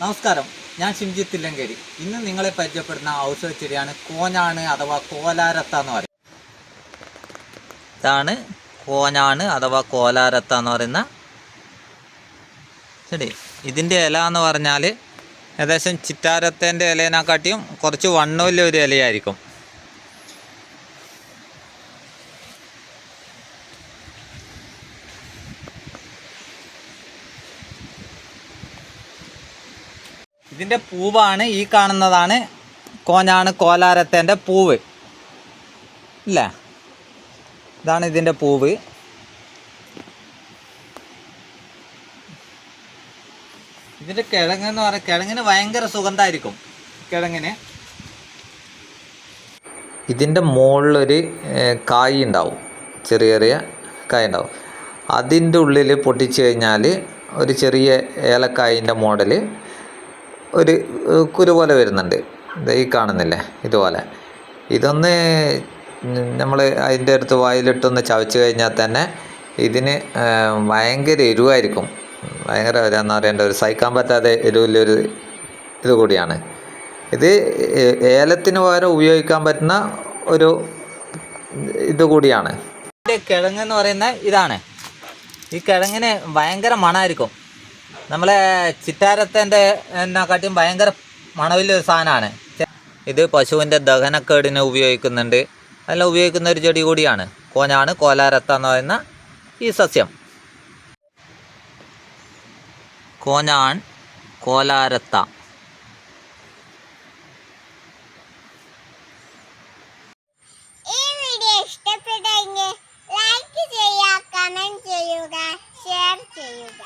നമസ്കാരം. ഞാൻ ഷിംജിത്ത് തില്ലങ്കേരി. ഇന്ന് നിങ്ങളെ പരിചയപ്പെടുന്ന ഔഷധ ചെടിയാണ് കോഞ്ഞാണ് അഥവാ കോലാരത്ത എന്ന് പറയും ഇതാണ് കോഞ്ഞാണ് അഥവാ കോലാരത്ത എന്ന് പറയുന്ന ചെടി. ഇതിന്റെ ഇല എന്ന് പറഞ്ഞാൽ ഏകദേശം ചിറ്റാരത്തേന്റെ ഇലേനെക്കാട്ടിയും കുറച്ച് വണ്ണമില്ല ഒരു ഇലയായിരിക്കും. ഇതിന്റെ പൂവാണ് ഈ കാണുന്നതാണ് കോഞ്ഞാണ് കോലാരത്തേന്റെ പൂവ്. ഇല്ല? ഇതാണ് ഇതിന്റെ പൂവ്. ഇതിന്റെ കിഴങ്ങെന്ന് പറയാം കിഴങ്ങിന് ഭയങ്കര സുഗന്ധമായിരിക്കും കിഴങ്ങിന്. ഇതിന്റെ മുകളിലൊരു കായ് ഉണ്ടാവും. ചെറിയ ചെറിയ കായ് ഉണ്ടാവും. അതിന്റെ ഉള്ളിൽ പൊട്ടിച്ചു കഴിഞ്ഞാൽ ഒരു ചെറിയ ഏലക്കായിന്റെ മോഡൽ ഒരു കുരു പോലെ വരുന്നുണ്ട്. ഈ കാണുന്നില്ലേ? ഇതുപോലെ. ഇതൊന്ന് നമ്മൾ അതിന്റെ അടുത്ത് വായിലിട്ടൊന്ന് ചവച്ച് കഴിഞ്ഞാൽ തന്നെ ഇതിന് ഭയങ്കര എരിവായിരിക്കും. ഭയങ്കര എന്താ പറയേണ്ട ഒരു സഹിക്കാൻ പറ്റാതെ എരിവില്ലൊരു ഇത് കൂടിയാണ്. ഇത് ഏലത്തിന് പകരം ഉപയോഗിക്കാൻ പറ്റുന്ന ഒരു ഇത് കൂടിയാണ്. കിഴങ്ങ് എന്ന് പറയുന്ന ഇതാണ്. ഈ കിഴങ്ങിന് ഭയങ്കര മണമായിരിക്കും നമ്മളെ ചിറ്റാരത്തേന്റെ എന്നെക്കാട്ടിയും ഭയങ്കര മണവിലൊരു സാധനമാണ്. ഇത് പശുവിന്റെ ദഹനക്കേടിന് ഉപയോഗിക്കുന്നുണ്ട്. അല്ല ഉപയോഗിക്കുന്ന ഒരു ചെടി കൂടിയാണ്. കോഞ്ഞാണ് കോലാരത്ത എന്ന് പറയുന്ന ഈ സസ്യം. കോഞ്ഞാൺ കോലാരത്ത. ഈ വീഡിയോ ഇഷ്ടപ്പെട്ടെങ്കിൽ ലൈക്ക് ചെയ്യുക കമന്റ് ചെയ്യുക ഷെയർ ചെയ്യുക.